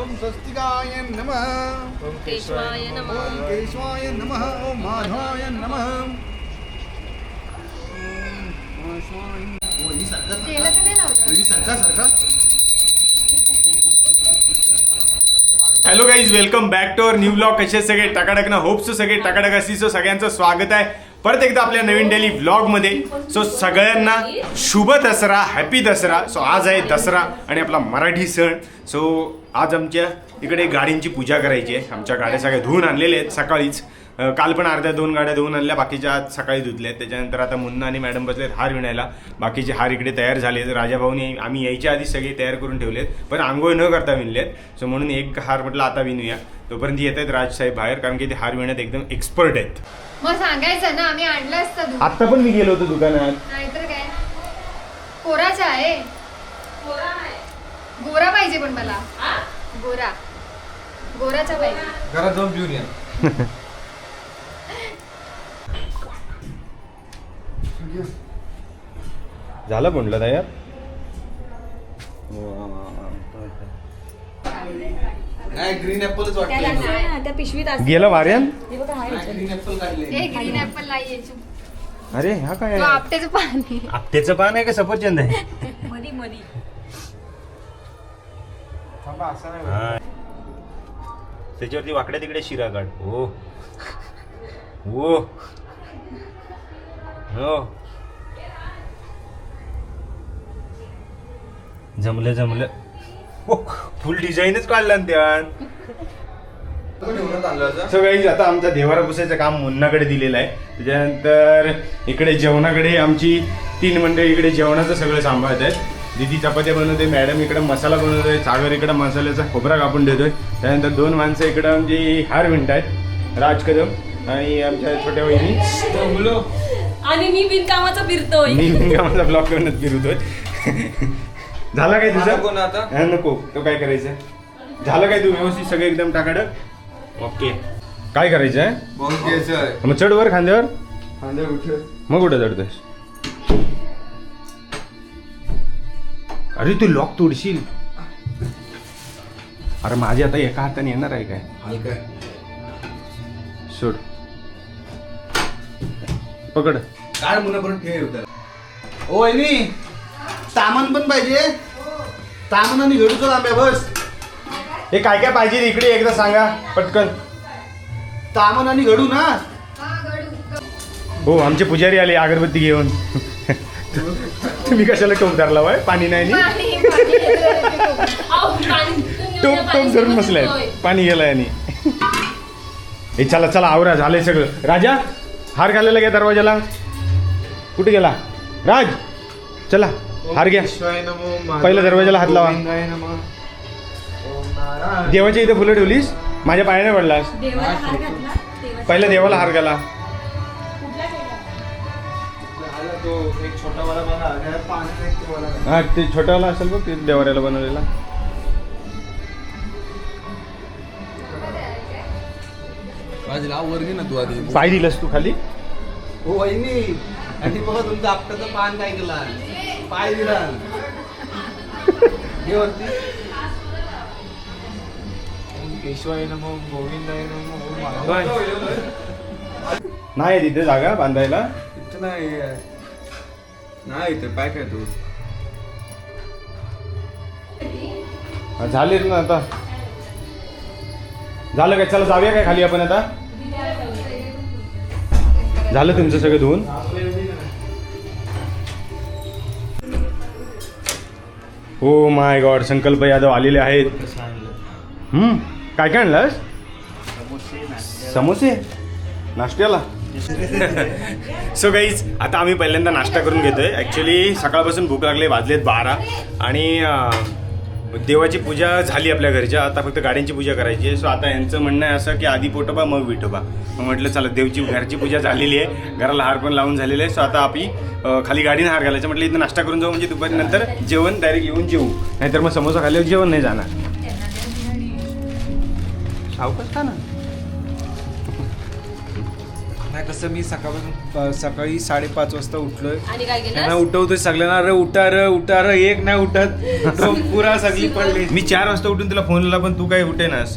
ओम स्वस्तिकाय नमः। ओम केशवाय नमः। ओम केशवाय नमः। ओम माधवाय नमः। Hello guys welcome back to our new blog कसे सगळे टकाटक ना होप सो सगळे टकाटक असतील सो सगळ्यांचं स्वागत आहे. परत एकदा आपल्या नवीन डेली ब्लॉगमध्ये सो सगळ्यांना शुभ दसरा हॅपी दसरा. सो आज आहे दसरा आणि आपला मराठी सण. सो आज आमच्या इकडे गाडींची पूजा करायची आहे. आमच्या गाड्या सगळ्या धुवून आणलेल्या आहेत सकाळीच. काल पण अर्ध्या दोन गाड्या धुवून आणल्या बाकीच्या आज सकाळी धुतल्या आहेत. त्याच्यानंतर आता मुन्ना आणि मॅडम बसलेत हार विणायला. बाकीचे हार इकडे तयार झाले राजाभाऊनी आम्ही यायच्या आधी सगळे तयार करून ठेवलेत पण आंघोळ न करता विणलेत सो म्हणून एक हार म्हटलं आता विणूया. तोपर्यंत येत आहेत राजसाहेब बाहेर कारण की ते हार विणत एकदम एक्सपर्ट आहेत. मग सांगायचं ना आम्ही आणलं असतं दूध आत्ता पण मी गेलो होतो दुकानात. नाहीतर काय? कोराचा आहे. गोरा पाहिजे पण मला. गोरा. गोराचा पाहिजे. घरात जाऊन पिऊन या. झालं म्हणलं तयार नाही ग्रीन ऍपलच त्याला वाटतं काय? त्या पिशवीत असते. गेलं वाऱ्यान हे बघा हाय ह्याच्यात. ग्रीन ऍपल काढले. ए ग्रीन ऍपल नाहीये अरे हा काय? तो आपट्याचं पाणी आपटेचं पान आहे का सफरचंद आहे? मधी मधी. हा. त्याच्यावरती वाकड्या तिकडे शिरा काढ. हो हो. जमलं जमलं. हो, फुल डिझाईनच काढला ना त्यान. ठेवण्यात आणलं होतं. सो काही आता आमचा देवारा पुसायचं काम मुन्नाकडे दिलेलं आहे. त्याच्यानंतर इकडे जेवणाकडे आमची तीन मंडळी इकडे जेवणाचं सगळं सांभाळत आहेत. दिदी चपात्या बनवते मॅडम इकडे मसाला बनवतोय सागर इकडे मसाल्याचा खोबरा कापून देतोय. त्यानंतर दोन माणसं इकडे आमची हार विणतायत राज कदम आणि आमच्या छोट्या वहिनी. आणि मी बिनकामाचा फिरतोय. मी आमचा ब्लॉग करूनच फिरतोय. झाला काय तुझा? कोण आता? हा, नको. तो काय करायचं? झालं काय तू व्यवस्थित सगळं एकदम टाकाडक ओके. काय करायचं आहे बहुत घ्यायचं आहे मग चढ वर खांद्यावर? खांदे उठे मग कुठं चढतोस अरे तू लॉक तोडशील. अरे माझी आता एका हाताने येणार आहे काय? हलका सोड. पकड. काय मुलं परत ठेव त्याला ओ वहिनी! सामान पण पाहिजे. सामान आणि घडू चल आंब्या बस. हे काय काय पाहिजे इकडे? एकदा सांगा पटकन. सामान आणि घडू ना? हा गडू आमचे पुजारी आले अगरबत्ती घेऊन. तुम्ही कशाला टोप धरला वाय? पाणी नाही. टोप टोप धरून बसलाय. पाणी गेलाय आणि. हे चला चला आवरा झालंय सगळं. राजा हार घालायला घ्या दरवाजाला. कुठे गेला? राज चला. हार घ्या. पहिल्या दरवाजाला हात लावा. देवाच्या इथे फुलं ठेवलीस? माझ्या पायाने पडलास. पहिल्या देवाला हार घाला. कुठला केला? तो. एक छोटा वाला बघा. त्यात पाण्याचा एक तो वाला. आहे. हा ते छोटावाला असेल बघ ते देवाऱ्याला बनवलेला. बाजूला वर घे ना तू आधी. पाय दिलंस तू खाली. हो वहिनी. आणि बघा तुमचं आपटाचं पान काय केला? पाय दिला. घे वरती. केशवाय नमो गोविंदाय नमो नाही तिथे जागा बांधायला. इथं नाही नाही इथे पाय काय तू? हा, झाले ना आता. झालं काय चला जाऊया काय खाली आपण आता? झालं तुमचं सगळं धुवून? हो माय गॉड संकल्प यादव आलेले आहेत. काय काय आणलंस? समोसे? नाश्त्याला? सो गाईज आता आम्ही पहिल्यांदा नाश्ता करून घेतोय. ॲक्च्युली सकाळपासून भूक लागले वाजलेत बारा. आणि देवाची पूजा झाली आपल्या घरच्या आता फक्त गाड्यांची पूजा करायची आहे. सो आता यांचं म्हणणं आहे असं की आधी पोटोबा मग विठोबा. मग म्हटलं चला देवची घरची पूजा झालेली आहे. घराला हार पण लावून झालेले आहे. सो आता आपली खाली गाडीने हार घालायचं. म्हटलं इथं नाश्ता करून जाऊ. म्हणजे दुपारी नंतर जेवण डायरेक्ट येऊन जेवू नाहीतर मग समोसा खाल्ल्यावर जेवण नाही जाणार. सावकाश का ना नाही कसं मी सकाळपासून सकाळी साडेपाच वाजता उठलोय. आणि काय त्यांना केलं उठवतोय सगळ्यांना अरे उठा र उठा र एक नाही उठत. तो पुरा सगळी पडली. मी चार वाजता उठून तुला फोन लावला पण तू काही उठेनास?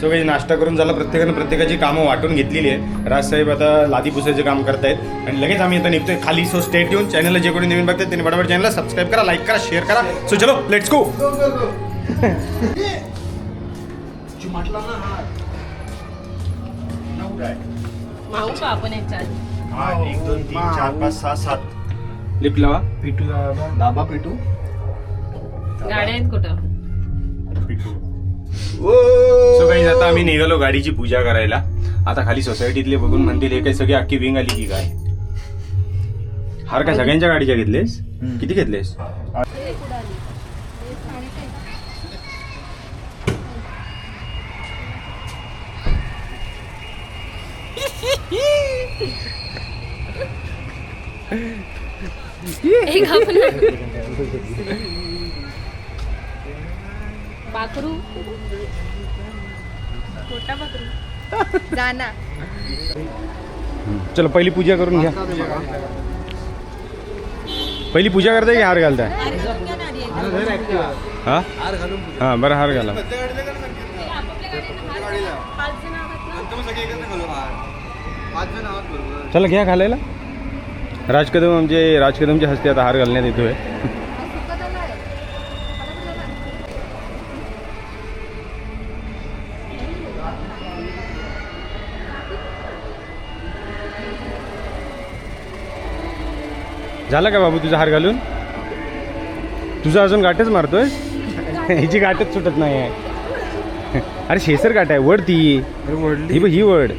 सो काही नाश्ता करून झाला प्रत्येकानं प्रत्येकाची कामं वाटून घेतलेली आहे राजसाहेब आता लादी पुसायचे काम करतायत. आणि लगेच आम्ही आता निघतोय खाली. सो स्टेट येऊन चॅनलला जे कोणी नवीन बघतात त्यांनी बरोबर चॅनलला सबस्क्राईब करा लाईक करा शेअर करा. सो चलो लेट्स गो म्हटला ना हा. माहू का आपण याच्यात एक दोन तीन चार पाच सहा सात. लिप लावा. पिटू दाबा पेटू. गाड्या आहेत कुठं? सो काही आता आम्ही निघालो गाडीची पूजा करायला. आता खाली सोसायटीतले बघून म्हणतील हे काय सगळी अख्खी विंग आली की काय? हार काय सगळ्यांच्या गाडीच्या घेतलेस? किती घेतलेस एक आपण बाकरू? छोटा बाकरू. जाना. चलो पहिली पूजा करून घ्या. पहिली पूजा करताय की हार घालताय हा? हा बरं हार घाला. चला घ्या घालायला राज कदम आमचे राज कदमच्या हस्ते आता हार घालण्यात येतोय. झाला का बाबू तुझा हार घालून? तुझा अजून गाठच मारतोय? ह्याची गाठच सुटत नाही आहे. अरे शेसर गाठ आहे वड ती. ही बघ, ही वड.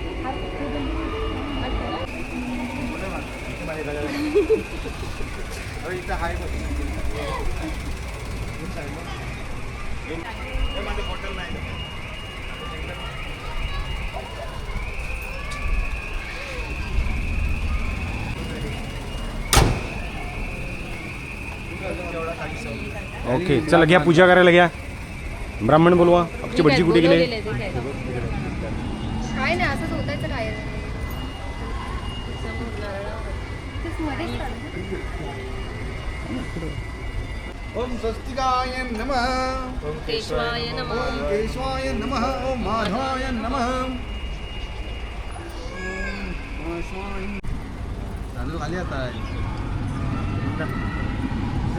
ओके चला घ्या पूजा करायला घ्या. ब्राह्मण बोलवा. आमची भटजी कुठे गेले? काय नाही असंच होतायचं काय. ओम स्वस्तिकाय नमः। ओम केशवाय नमः। ओम केशवाय नमः। ओम माधवाय नमः। ओम माधवाय तांदूळ खाली आता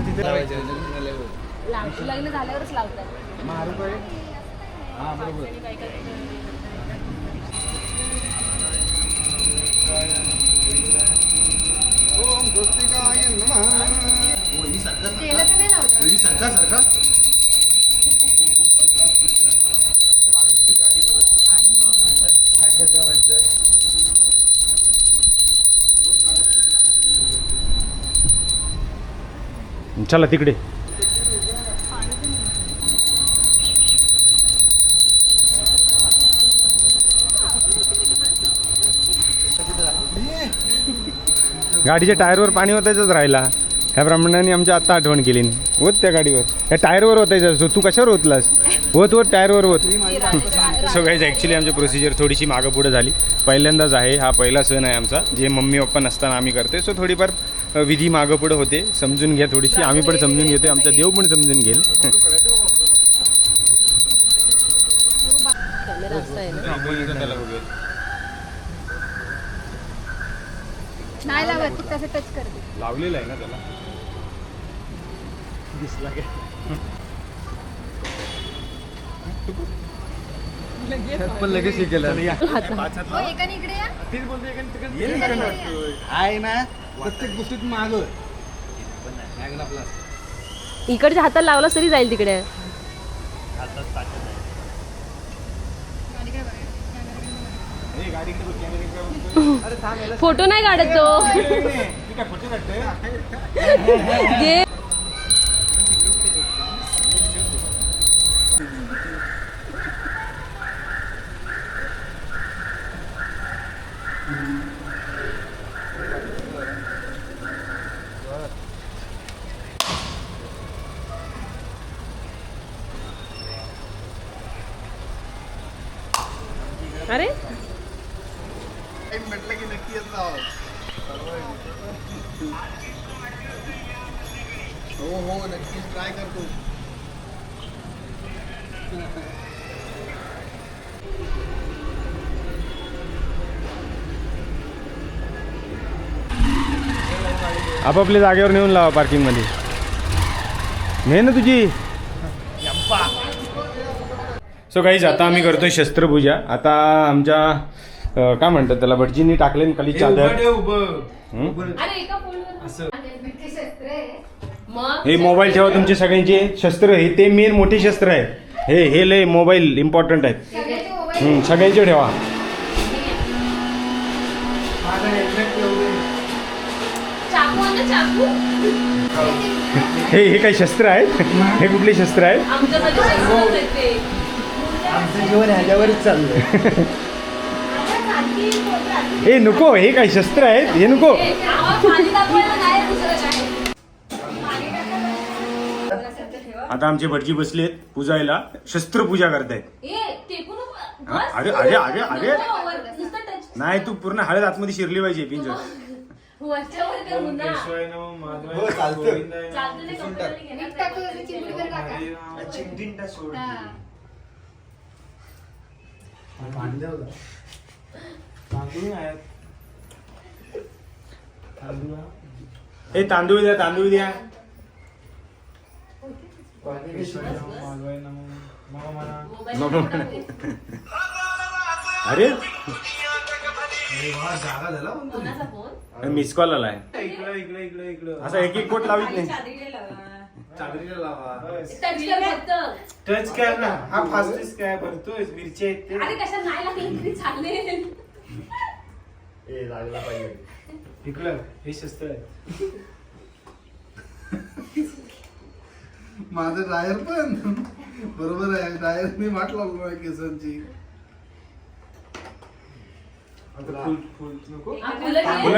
तिथे लावायचे. लावू लग्न झाल्यावरच लावतात. मारू काय हा बरोबर. ओम स्वस्तिकाय नमः. वहिनी सारखा तेलाचं नाही लावलं वहिनी सारखा सारखा? चला तिकडे. गाडीच्या टायरवर पाणी ओतायचंच राहिला. ह्या ब्राह्मणाने आमच्या आत्ता आठवण केली. होत त्या गाडीवर. त्या टायरवर ओतायचं. असतो तू कशावर ओतलास? होत होत टायरवर होत सो गाईज ॲक्च्युली आमची प्रोसिजर थोडीशी मागं पुढे झाली. पहिल्यांदाच आहे. हा पहिला सण आहे आमचा. जे मम्मी पप्पा नसताना आम्ही करते सो थोडीफार विधी मागं पुढे होते. समजून घ्या थोडीशी. आम्ही पण समजून घेतो आमचा देव पण समजून घेईल. नाही लावत असं टच करते. लावलेलं आहे ना त्याला? पण लगेच हे केलं हो एकाने इकडे या आहे ना प्रत्येक गोष्टीत माग इकडच्या हाताला लावला तरी जाईल तिकडे फोटो नाही काढत तो घे हो हो नक्कीच. ट्राय करतो. आपापल्या जागेवर नेऊन लावा पार्किंगमध्ये नाही ना तुझी. सो काहीच आता आम्ही करतोय शस्त्रपूजा. आता आमच्या काय म्हणतात त्याला भटजींनी टाकले खाली चादर हं? असं. आहे हे मोबाईल ठेवा तुमचे सगळ्यांचे शस्त्र हे ते मेन मोठे शस्त्र आहेत हे हे लय मोबाईल इम्पॉर्टंट आहेत. सगळ्याचे ठेवा. आहे हे हे काही शस्त्र आहेत? हे कुठले शस्त्र आहे हे नको हे काही शस्त्र आहेत. हे नको. आता आमचे भटजी बसलेत पूजायला शस्त्रपूजा करतायत ए टेकू नको हा? बस. अरे, अरे, अरे, अरे. नाही तू पूर्ण हळद आतमध्ये शिरली पाहिजे पिंजर कर हो, चालतं. चिमटिंटा सोड हा. होतं. तांदूळ आहेत. तांदूळ हा. हे तांदूळ द्या तांदूळ द्या केशवाय नमः, माधवाय नमः, नमः म्हणा. मोबाईल अरे? मिस कॉल आलाय. इकडं इकडं इकडं इकडं असं एक एक कोट लावित नाही. चादरीला लावा. बस. टच कर ना. हा फास्टेस्ट काय भरतोय मिरची आहेत ते. अरे कशा नाही लागले ए पाहिजे. इकडं हे शस्त्र आहे माझं ड्रायर पण बरोबर आहे ड्रायरने वाट लावलो आहे केसांची फुल ठेव.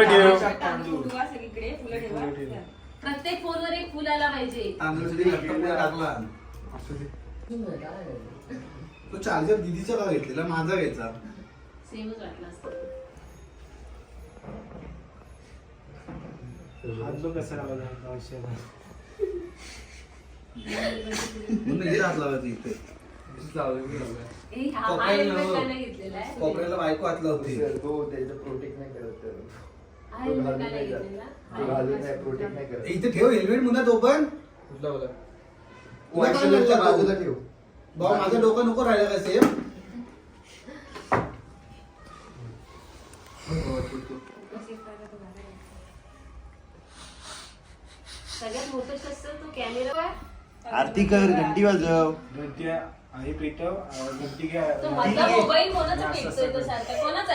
ठेव. सगळीकडे फुलं. फुलं ठेव. प्रत्येक फोनवर एक फुल आला पाहिजे टाकला. तो चार्जर दिदीचा का घेतलेला माझा घ्यायचा सेमच वाटलं असतं हात बघ कसा लावला. म्हणून इथे हात लावायचा इथे. हा- हा कोपऱ्याला बायको हात लावते. हा? हा इथे ठेव हेल्मेट मुला तो पण बाजूला ठेव. भाऊ माझं डोकं नको राहिलं का सेम? सगळ्यात मोठं शस्त्र तो कॅमेरा आरती कर घंटी वाजव?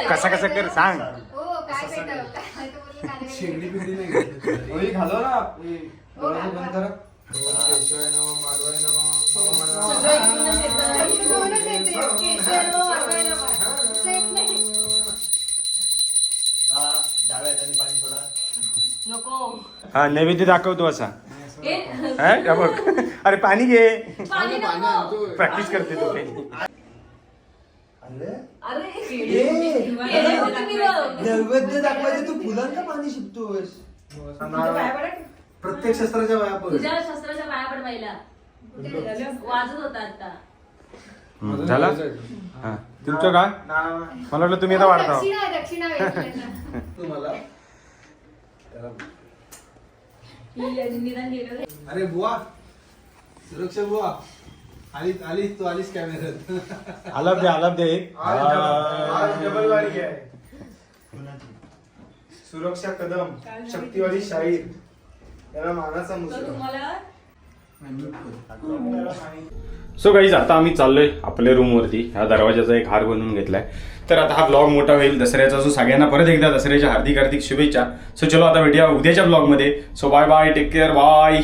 कसा कसा कर सांग. हो शेगडी बिगडी नाही घेतली. घालव ना. हे, हो, दरवाजा. बंद करा. केशवाय नमः, माधवाय नमः, नमः. डाव्या हाताने पाणी सोडा. नको. हा नैवेद्य दाखवतो असा. बघ. अरे पाणी घे. प्रॅक्टिस करते तू. नैवेद्य दाखवायचं तू फुलांना पाणी शिकतोस प्रत्येक शस्त्राच्या वया पण तुझ्या शस्त्राच्या पड पहिला वाजत होता आता. झाला? हा. तुमचं का मला वाटलं तुम्ही आता वाढता. दक्षिणा दक्षिणा वेचल्यानं. तुम्हाला ही निदान गेलं. अरे बुवा. सुरक्षा बुवा. आली आलीस तू आलीस कॅमेऱ्यात आलाप दे आलाप दे. एक आज डबल- आज डबल वारी आहे. सुरक्षा कदम शक्तिवादी शाहीर. याला मानाचा मुसरा तुम्हाला? सो गाईज आता आम्ही चाललोय आपल्या रूमवरती ह्या दरवाजाचा एक हार बनवून घेतलाय. तर आता हा ब्लॉग मोठा होईल. दसऱ्याचा सो सगळ्यांना परत एकदा दसऱ्याच्या हार्दिक हार्दिक शुभेच्छा. सो चलो आता भेटूया उद्याच्या ब्लॉगमध्ये so bye bye take care bye